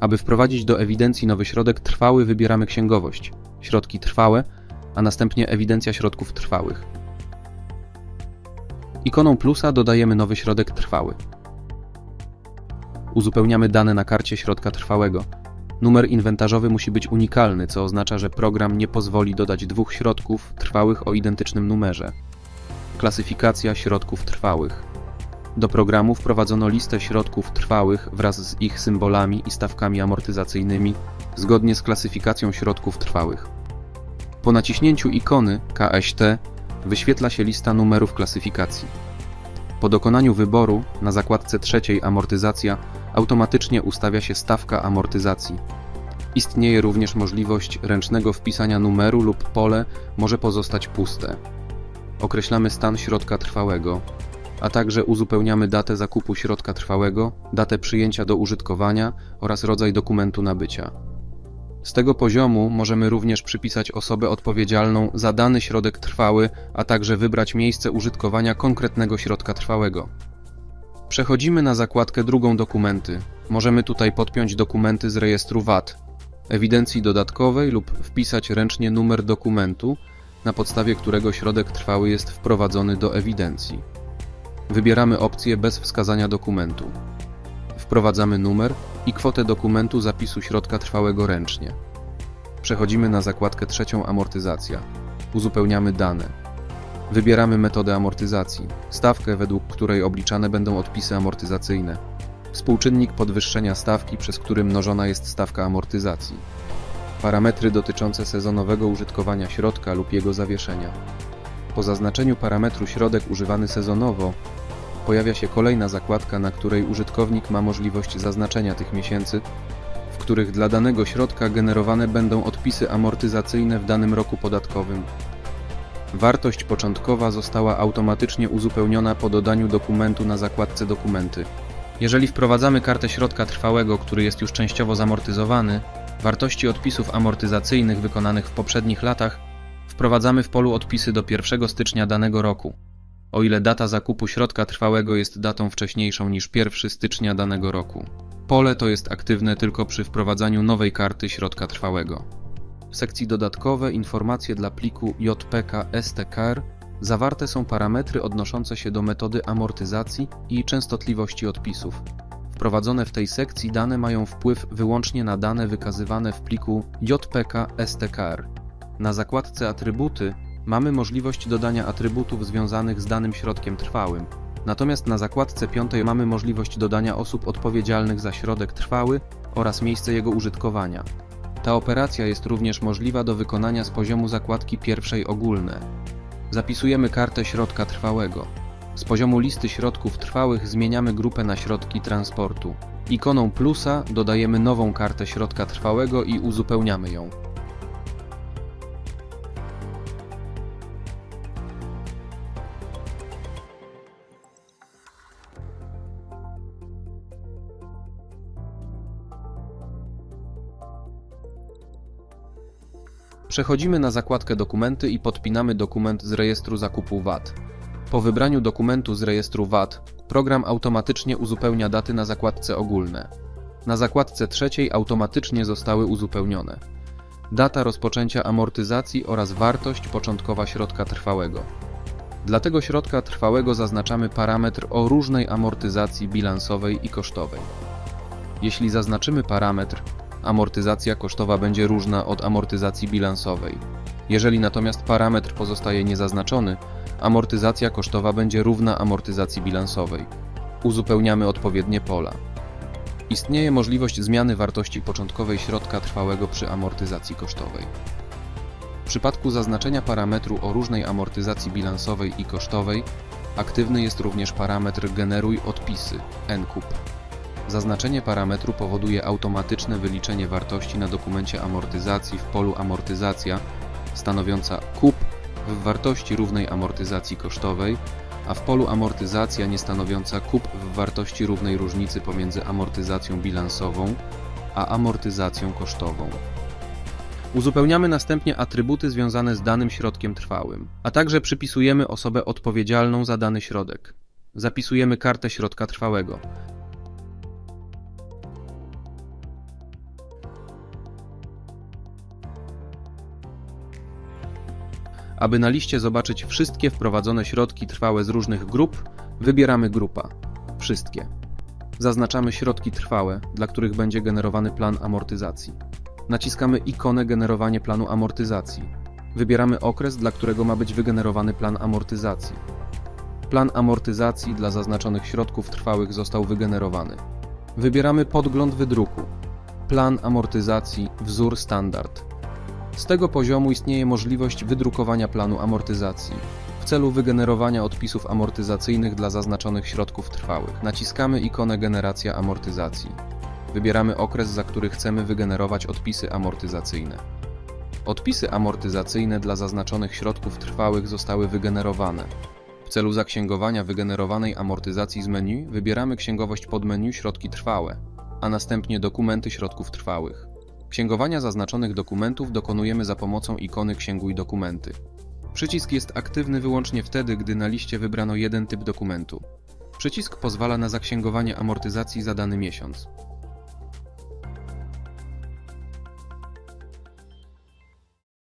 Aby wprowadzić do ewidencji nowy środek trwały, wybieramy księgowość, środki trwałe, a następnie ewidencja środków trwałych. Ikoną plusa dodajemy nowy środek trwały. Uzupełniamy dane na karcie środka trwałego. Numer inwentarzowy musi być unikalny, co oznacza, że program nie pozwoli dodać dwóch środków trwałych o identycznym numerze. Klasyfikacja środków trwałych. Do programu wprowadzono listę środków trwałych wraz z ich symbolami i stawkami amortyzacyjnymi, zgodnie z klasyfikacją środków trwałych. Po naciśnięciu ikony KST wyświetla się lista numerów klasyfikacji. Po dokonaniu wyboru na zakładce trzeciej Amortyzacja automatycznie ustawia się stawka amortyzacji. Istnieje również możliwość ręcznego wpisania numeru lub pole może pozostać puste. Określamy stan środka trwałego, a także uzupełniamy datę zakupu środka trwałego, datę przyjęcia do użytkowania oraz rodzaj dokumentu nabycia. Z tego poziomu możemy również przypisać osobę odpowiedzialną za dany środek trwały, a także wybrać miejsce użytkowania konkretnego środka trwałego. Przechodzimy na zakładkę drugą dokumenty. Możemy tutaj podpiąć dokumenty z rejestru VAT, ewidencji dodatkowej lub wpisać ręcznie numer dokumentu, na podstawie którego środek trwały jest wprowadzony do ewidencji. Wybieramy opcję bez wskazania dokumentu. Wprowadzamy numer i kwotę dokumentu zapisu środka trwałego ręcznie. Przechodzimy na zakładkę trzecią amortyzacja. Uzupełniamy dane. Wybieramy metodę amortyzacji, stawkę, według której obliczane będą odpisy amortyzacyjne, współczynnik podwyższenia stawki, przez który mnożona jest stawka amortyzacji, parametry dotyczące sezonowego użytkowania środka lub jego zawieszenia. Po zaznaczeniu parametru środek używany sezonowo pojawia się kolejna zakładka, na której użytkownik ma możliwość zaznaczenia tych miesięcy, w których dla danego środka generowane będą odpisy amortyzacyjne w danym roku podatkowym. Wartość początkowa została automatycznie uzupełniona po dodaniu dokumentu na zakładce Dokumenty. Jeżeli wprowadzamy kartę środka trwałego, który jest już częściowo zamortyzowany, wartości odpisów amortyzacyjnych wykonanych w poprzednich latach wprowadzamy w polu odpisy do 1 stycznia danego roku o ile data zakupu środka trwałego jest datą wcześniejszą niż 1 stycznia danego roku. Pole to jest aktywne tylko przy wprowadzaniu nowej karty środka trwałego. W sekcji dodatkowe informacje dla pliku JPK STKR zawarte są parametry odnoszące się do metody amortyzacji i częstotliwości odpisów. Wprowadzone w tej sekcji dane mają wpływ wyłącznie na dane wykazywane w pliku JPK STKR. Na zakładce Atrybuty mamy możliwość dodania atrybutów związanych z danym środkiem trwałym. Natomiast na zakładce piątej mamy możliwość dodania osób odpowiedzialnych za środek trwały oraz miejsce jego użytkowania. Ta operacja jest również możliwa do wykonania z poziomu zakładki pierwszej ogólne. Zapisujemy kartę środka trwałego. Z poziomu listy środków trwałych zmieniamy grupę na środki transportu. Ikoną plusa dodajemy nową kartę środka trwałego i uzupełniamy ją. Przechodzimy na zakładkę Dokumenty i podpinamy dokument z rejestru zakupu VAT. Po wybraniu dokumentu z rejestru VAT, program automatycznie uzupełnia daty na zakładce Ogólne. Na zakładce trzeciej automatycznie zostały uzupełnione data rozpoczęcia amortyzacji oraz wartość początkowa środka trwałego. Dla tego środka trwałego zaznaczamy parametr o różnej amortyzacji bilansowej i kosztowej. Jeśli zaznaczymy parametr, amortyzacja kosztowa będzie różna od amortyzacji bilansowej. Jeżeli natomiast parametr pozostaje niezaznaczony, amortyzacja kosztowa będzie równa amortyzacji bilansowej. Uzupełniamy odpowiednie pola. Istnieje możliwość zmiany wartości początkowej środka trwałego przy amortyzacji kosztowej. W przypadku zaznaczenia parametru o różnej amortyzacji bilansowej i kosztowej, aktywny jest również parametr generuj odpisy NCUP. Zaznaczenie parametru powoduje automatyczne wyliczenie wartości na dokumencie amortyzacji w polu amortyzacja stanowiąca kup w wartości równej amortyzacji kosztowej, a w polu amortyzacja nie stanowiąca kup w wartości równej różnicy pomiędzy amortyzacją bilansową a amortyzacją kosztową. Uzupełniamy następnie atrybuty związane z danym środkiem trwałym, a także przypisujemy osobę odpowiedzialną za dany środek. Zapisujemy kartę środka trwałego. Aby na liście zobaczyć wszystkie wprowadzone środki trwałe z różnych grup, wybieramy grupa. Wszystkie. Zaznaczamy środki trwałe, dla których będzie generowany plan amortyzacji. Naciskamy ikonę Generowanie planu amortyzacji. Wybieramy okres, dla którego ma być wygenerowany plan amortyzacji. Plan amortyzacji dla zaznaczonych środków trwałych został wygenerowany. Wybieramy podgląd wydruku. Plan amortyzacji wzór standard. Z tego poziomu istnieje możliwość wydrukowania planu amortyzacji. W celu wygenerowania odpisów amortyzacyjnych dla zaznaczonych środków trwałych naciskamy ikonę Generacja amortyzacji. Wybieramy okres, za który chcemy wygenerować odpisy amortyzacyjne. Odpisy amortyzacyjne dla zaznaczonych środków trwałych zostały wygenerowane. W celu zaksięgowania wygenerowanej amortyzacji z menu wybieramy księgowość podmenu Środki trwałe, a następnie dokumenty środków trwałych. Księgowania zaznaczonych dokumentów dokonujemy za pomocą ikony Księguj dokumenty. Przycisk jest aktywny wyłącznie wtedy, gdy na liście wybrano jeden typ dokumentu. Przycisk pozwala na zaksięgowanie amortyzacji za dany miesiąc.